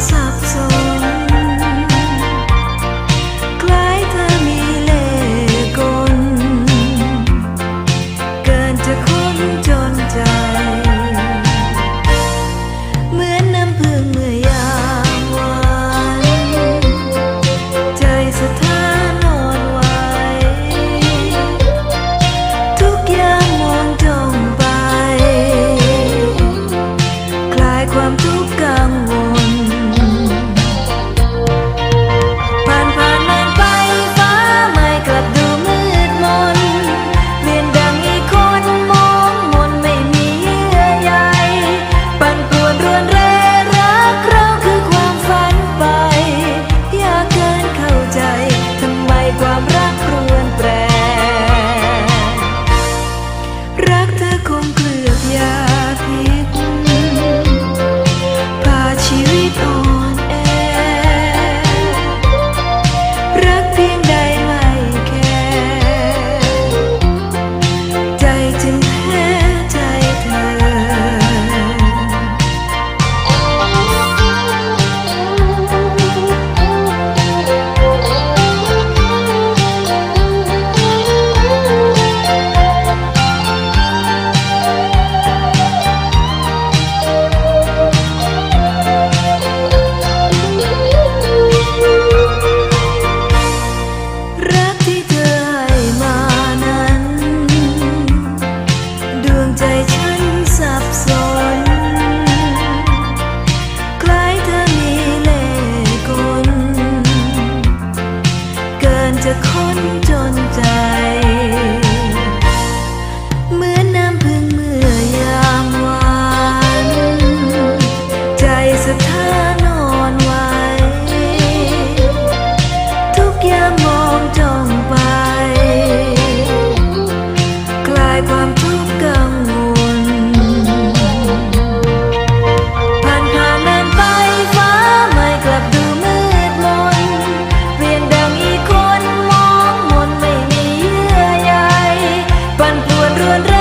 Stop. up. งเกลือบยาพิษ ஒன்று ஒன்று